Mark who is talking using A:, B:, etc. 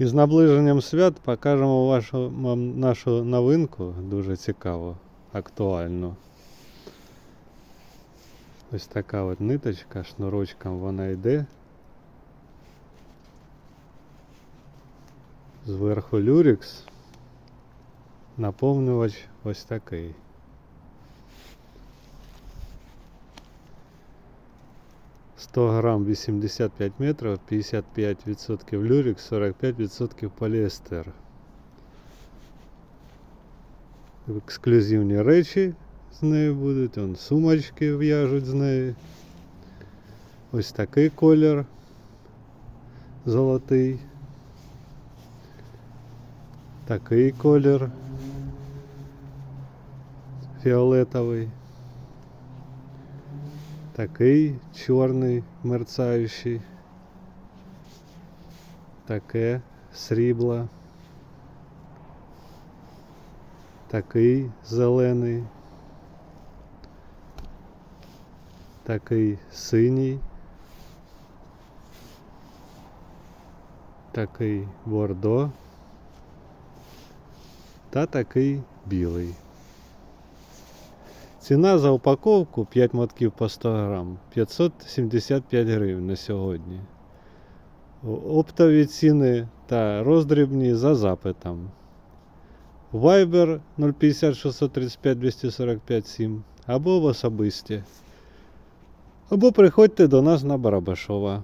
A: І з наближенням свят покажемо вашу, нашу новинку, дуже цікаву, актуальну. Ось така от ниточка, шнурочком вона йде. Зверху люрікс. Наповнювач ось такий. Сто грам 85 метрів, 55% люрікс, 45% поліестер. Ексклюзивні речі з нею будуть, он сумочки в'яжуть з неї. Ось такий колір золотий. Такий колір фіолетовий. Такий чорний мерцаючий. Таке срібло. Такий зелений. Такий синій. Такий бордо. Та такий білий. Ціна за упаковку 5 мотків по 100 грам 575 гривень на сьогодні. Оптові ціни та роздрібні за запитом. Viber 050 635 245 7 або в особисті. Або приходьте до нас на Барабашова.